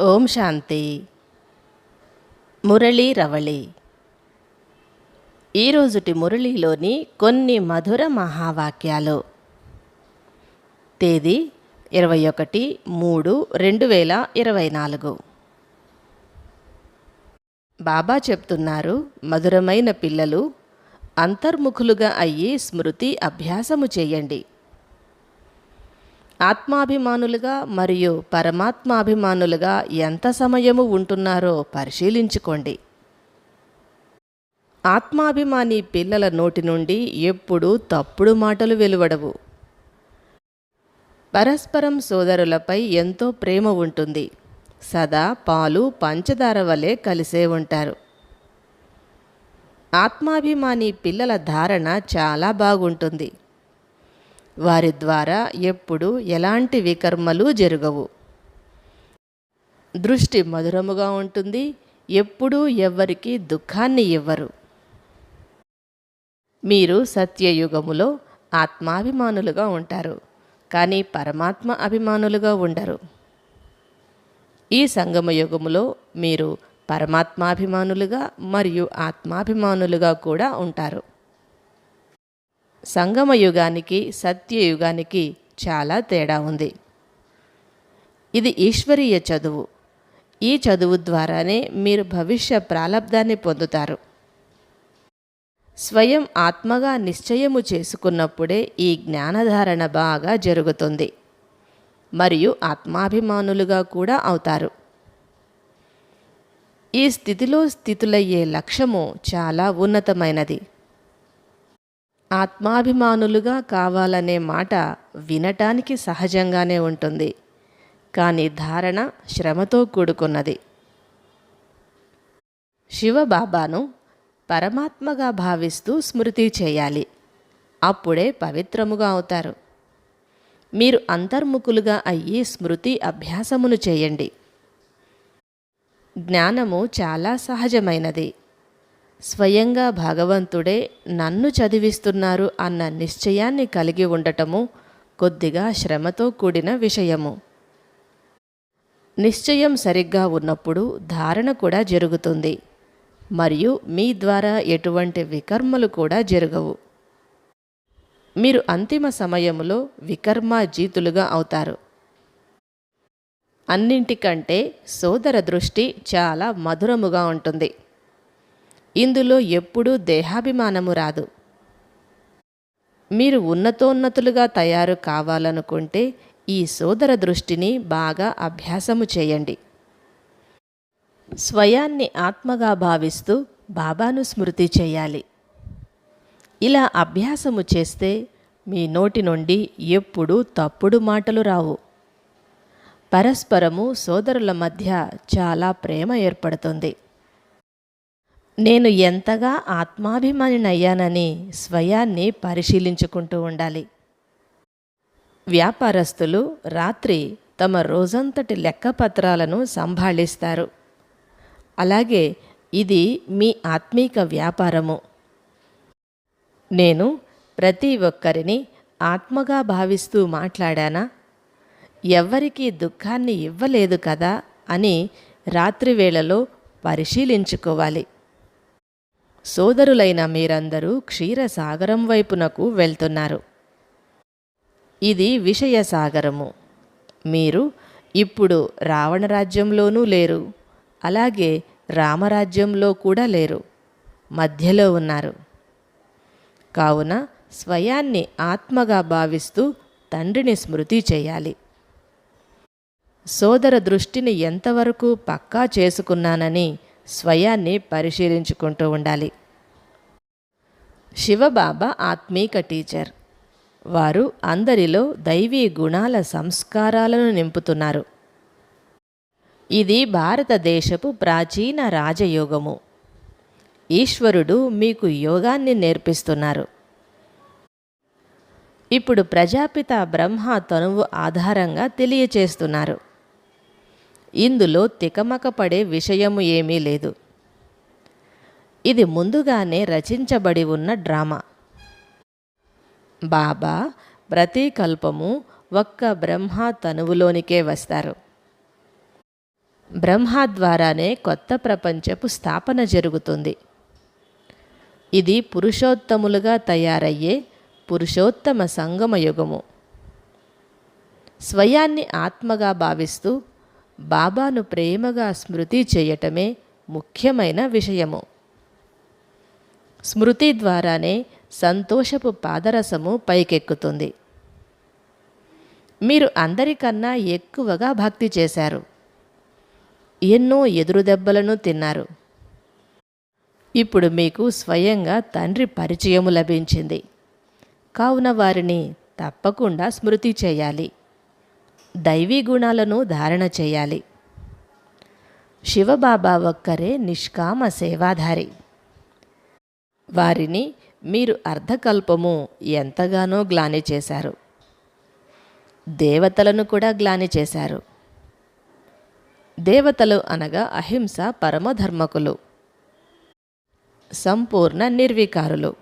ఓం శాంతి. మురళీ రవళి. ఈరోజుటి మురళీలోని కొన్ని మధుర మహావాక్యాలు. తేదీ ఇరవై ఒకటి మూడు రెండు వేల ఇరవై నాలుగు. బాబా చెప్తున్నారు మధురమైన పిల్లలు అంతర్ముఖులుగా అయ్యి స్మృతి అభ్యాసము చేయండి. ఆత్మాభిమానులుగా మరియు పరమాత్మాభిమానులుగా ఎంత సమయము ఉంటున్నారో పరిశీలించుకోండి. ఆత్మాభిమాని పిల్లల నోటి నుండి ఎప్పుడూ తప్పుడు మాటలు వెలువడవు. పరస్పరం సోదరులపై ఎంతో ప్రేమ ఉంటుంది. సదా పాలు పంచదార వలె కలిసే ఉంటారు. ఆత్మాభిమాని పిల్లల ధారణ చాలా బాగుంటుంది. వారి ద్వారా ఎప్పుడు ఎలాంటి వికర్మలు జరగవు. దృష్టి మధురముగా ఉంటుంది ఎప్పుడూ ఎవ్వరికి దుఃఖాన్ని ఇవ్వరు. మీరు సత్యయుగములో ఆత్మాభిమానులుగా ఉంటారు కానీ పరమాత్మ అభిమానులుగా ఉండరు. ఈ సంగమ యుగములో మీరు పరమాత్మాభిమానులుగా మరియు ఆత్మాభిమానులుగా కూడా ఉంటారు. సంగమ యుగానికి సత్యయుగానికి చాలా తేడా ఉంది. ఇది ఈశ్వరీయ చదువు. ఈ చదువు ద్వారానే మీరు భవిష్య ప్రాలబ్ధాన్ని పొందుతారు. స్వయం ఆత్మగా నిశ్చయము చేసుకున్నప్పుడే ఈ జ్ఞానధారణ బాగా జరుగుతుంది. మరియు ఆత్మాభిమానులుగా కూడా అవుతారు. ఈ స్థితిలో స్థితులయ్యే లక్ష్యము చాలా ఉన్నతమైనది. ఆత్మాభిమానులుగా కావాలనే మాట వినటానికి సహజంగానే ఉంటుంది. కానీ ధారణ శ్రమతో కూడుకున్నది. శివబాబాను పరమాత్మగా భావిస్తూ స్మృతి చేయాలి. అప్పుడే పవిత్రముగా అవుతారు. మీరు అంతర్ముఖులుగా అయ్యి స్మృతి అభ్యాసమును చేయండి. జ్ఞానము చాలా సహజమైనది. స్వయంగా భగవంతుడే నన్ను చదివిస్తున్నారు అన్న నిశ్చయాన్ని కలిగి ఉండటము కొద్దిగా శ్రమతో కూడిన విషయము. నిశ్చయం సరిగ్గా ఉన్నప్పుడు ధారణ కూడా జరుగుతుంది. మరియు మీ ద్వారా ఎటువంటి వికర్మలు కూడా జరగవు. మీరు అంతిమ సమయంలో వికర్మాజీతులుగా అవుతారు. అన్నింటికంటే సోదర దృష్టి చాలా మధురముగా ఉంటుంది. ఇందులో ఎప్పుడూ దేహాభిమానము రాదు. మీరు ఉన్నతోన్నతులుగా తయారు కావాలనుకుంటే ఈ సోదర దృష్టిని బాగా అభ్యాసము చేయండి. స్వయాన్ని ఆత్మగా భావిస్తూ బాబాను స్మృతి చేయాలి. ఇలా అభ్యాసము చేస్తే మీ నోటి నుండి ఎప్పుడూ తప్పుడు మాటలు రావు. పరస్పరము సోదరుల మధ్య చాలా ప్రేమ ఏర్పడుతుంది. నేను ఎంతగా ఆత్మాభిమానినయ్యానని స్వయాన్ని పరిశీలించుకుంటూ ఉండాలి. వ్యాపారస్తులు రాత్రి తమ రోజంతటి లెక్కపత్రాలను సంభాళిస్తారు. అలాగే ఇది మీ ఆత్మీక వ్యాపారము. నేను ప్రతి ఒక్కరిని ఆత్మగా భావిస్తూ మాట్లాడానా? ఎవ్వరికీ దుఃఖాన్ని ఇవ్వలేదు కదా అని రాత్రివేళలో పరిశీలించుకోవాలి. సోదరులైన మీరందరూ క్షీరసాగరం వైపునకు వెళ్తున్నారు. ఇది విషయ సాగరము మీరు ఇప్పుడు రావణరాజ్యంలోనూ లేరు. అలాగే రామరాజ్యంలో కూడా లేరు. మధ్యలో ఉన్నారు. కావున స్వయాన్ని ఆత్మగా భావిస్తూ తండ్రిని స్మృతి చేయాలి. సోదర దృష్టిని ఎంతవరకు పక్కా చేసుకున్నానని స్వయాన్ని పరిశీలించుకుంటూ ఉండాలి. శివబాబా ఆత్మీక టీచర్. వారు అందరిలో దైవీ గుణాల సంస్కారాలను నింపుతున్నారు. ఇది భారతదేశపు ప్రాచీన రాజయోగము. ఈశ్వరుడు మీకు యోగాన్ని నేర్పిస్తున్నారు. ఇప్పుడు ప్రజాపిత బ్రహ్మ తనువు ఆధారంగా తెలియచేస్తున్నారు. ఇందులో తికమక పడే విషయము ఏమీ లేదు. ఇది ముందుగానే రచించబడి ఉన్న డ్రామా. బాబా ప్రతి కల్పము ఒక్క బ్రహ్మ తనువులోనికే వస్తారు. బ్రహ్మ ద్వారానే కొత్త ప్రపంచపు స్థాపన జరుగుతుంది. ఇది పురుషోత్తములుగా తయారయ్యే పురుషోత్తమ సంగమ యుగము స్వయాన్ని ఆత్మగా భావిస్తూ బాబాను ప్రేమగా స్మృతి చేయటమే ముఖ్యమైన విషయము. స్మృతి ద్వారానే సంతోషపు పాదరసము పైకెక్కుతుంది. మీరు అందరికన్నా ఎక్కువగా భక్తి చేశారు. ఎన్నో ఎదురు దెబ్బలను తిన్నారు. ఇప్పుడు మీకు స్వయంగా తండ్రి పరిచయము లభించింది. కావున వారిని తప్పకుండా స్మృతి చేయాలి. దైవీ గుణాలను ధారణ చేయాలి. శివబాబా ఒక్కరే నిష్కామ సేవాధారి. వారిని మీరు అర్ధకల్పము ఎంతగానో గ్లాని చేశారు. దేవతలను కూడా గ్లాని చేశారు. దేవతలు అనగా అహింస పరమధర్మకులు. సంపూర్ణ నిర్వికారులు.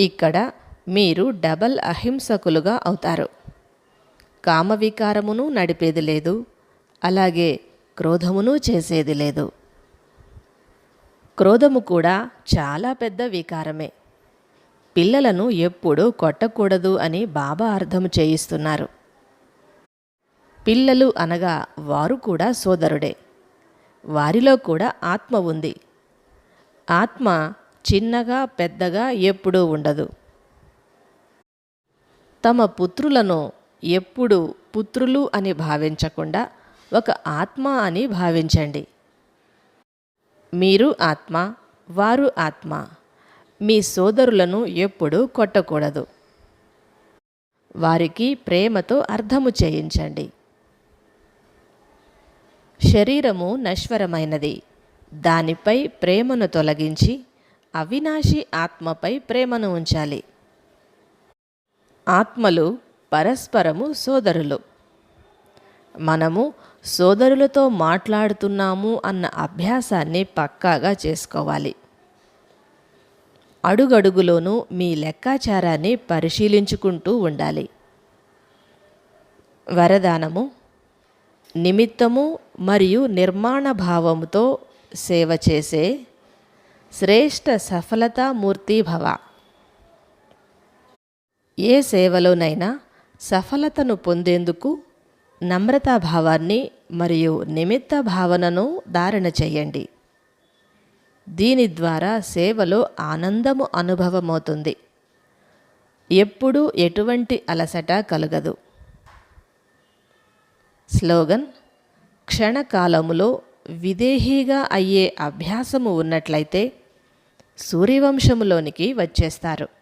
ఇక్కడ మీరు డబల్ అహింసకులుగా అవుతారు. కామవికారమును నడిపేది లేదు అలాగే క్రోధమును చేసేది లేదు. క్రోధము కూడా చాలా పెద్ద వికారమే. పిల్లలను ఎప్పుడూ కొట్టకూడదు అని బాబా అర్థం చేయిస్తున్నారు. పిల్లలు అనగా వారు కూడా సోదరుడే. వారిలో కూడా ఆత్మ ఉంది. ఆత్మ చిన్నగా పెద్దగా ఎప్పుడూ ఉండదు. తమ పుత్రులను ఎప్పుడు పుత్రులు అని భావించకుండా ఒక ఆత్మ అని భావించండి. మీరు ఆత్మ వారు ఆత్మ. మీ సోదరులను ఎప్పుడూ కొట్టకూడదు. వారికి ప్రేమతో అర్థము చేయించండి. శరీరము నశ్వరమైనది. దానిపై ప్రేమను తొలగించి అవినాశి ఆత్మపై ప్రేమను ఉంచాలి. ఆత్మలు పరస్పరము సోదరులు. మనము సోదరులతో మాట్లాడుతున్నాము అన్న అభ్యాసాన్ని పక్కాగా చేసుకోవాలి. అడుగడుగులోనూ మీ లెక్కాచారాన్ని పరిశీలించుకుంటూ ఉండాలి. వరదానము నిమిత్తము మరియు నిర్మాణ భావముతో సేవ చేసే శ్రేష్ఠ సఫలతామూర్తి భవ. ఏ సేవలోనైనా సఫలతను పొందేందుకు నమ్రతాభావాన్ని మరియు నిమిత్త భావనను ధారణ చేయండి. దీని ద్వారా సేవలో ఆనందము అనుభవమవుతుంది. ఎప్పుడూ ఎటువంటి అలసట కలగదు. స్లోగన్ క్షణకాలములో విదేహీగా అయ్యే అభ్యాసము ఉన్నట్లయితే సూర్యవంశములోనికి వచ్చేస్తారు.